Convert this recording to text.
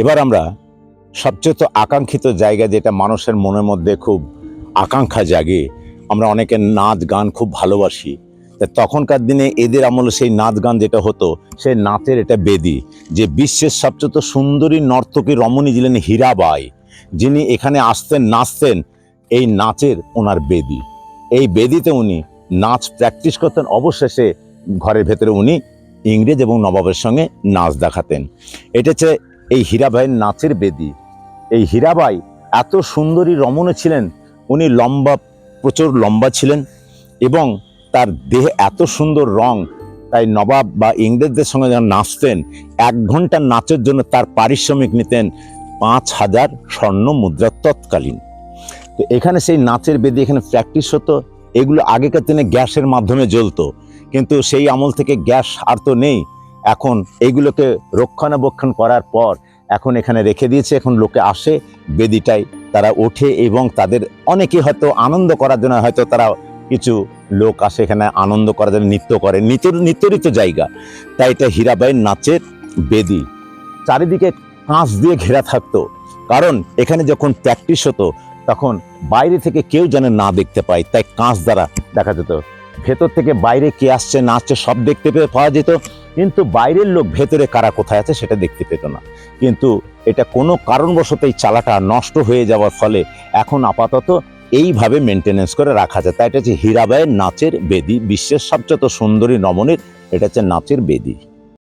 এবার আমরা সবচেয়ে তো আকাঙ্ক্ষিত জায়গা যেটা মানুষের মনের মধ্যে খুব আকাঙ্ক্ষা জাগে, আমরা অনেকে নাচ গান খুব ভালোবাসি। তা তখনকার দিনে এদের আমলে সেই নাচ গান যেটা হতো, সেই নাচের এটা বেদি, যে বিশ্বের সবচেয়ে সুন্দরী নর্তকী রমণী ছিলেন হীরাবাই, যিনি এখানে আসতেন, নাচতেন, এই নাচের ওনার বেদি। এই বেদিতে উনি নাচ প্র্যাকটিস করতেন, অবশেষে ঘরের ভেতরে উনি ইংরেজ এবং নবাবের সঙ্গে নাচ দেখাতেন। এটা হচ্ছে এই হীরাবাইয়ের নাচের বেদি। এই হীরাবাই এত সুন্দরী রমণী ছিলেন, উনি লম্বা, প্রচুর লম্বা ছিলেন এবং তার দেহে এত সুন্দর রং, তাই নবাব বা ইংরেজদের সঙ্গে যখন নাচতেন, এক ঘণ্টার নাচের জন্য তার পারিশ্রমিক নিতেন পাঁচ হাজার স্বর্ণ মুদ্রা তৎকালীন। তো এখানে সেই নাচের বেদি এখানে প্র্যাকটিস হতো, এগুলো আগেকার দিনে গ্যাসের মাধ্যমে জ্বলতো, কিন্তু সেই আমল থেকে গ্যাস আর তো নেই। এখন এইগুলোকে রক্ষণাবেক্ষণ করার পর এখন এখানে রেখে দিয়েছে, এখন লোকে আসে বেদিটাই তারা ওঠে এবং তাদের অনেকে হয়তো আনন্দ করার জন্য হয়তো তারা কিছু লোক আসে এখানে আনন্দ করার জন্য, নৃত্য করে। নিত্য, নিত্যরিত জায়গা। তাই এটা হীরাবাইয়ের নাচের বেদি। চারিদিকে কাঁচ দিয়ে ঘেরা থাকতো। কারণ এখানে যখন প্র্যাকটিস হতো, তখন বাইরে থেকে কেউ যেন না দেখতে পায়, তাই কাঁচ দ্বারা দেখা যেত। ভেতর থেকে বাইরে কে আসছে না আসছে সব দেখতে পেয়ে পাওয়া যেত। কিন্তু বাইরের লোক ভেতরে কারা কোথায় আছে সেটা দেখতে পেত না। কিন্তু এটা কোনো কারণবশত এই চালাটা নষ্ট হয়ে যাওয়ার ফলে এখন আপাতত এইভাবে মেনটেনেন্স করে রাখা যায়। তাই এটা হচ্ছে হীরাবায়ের নাচের বেদি, বিশ্বের সবচেয়ে সুন্দরী নমনের, এটা হচ্ছে নাচের বেদি।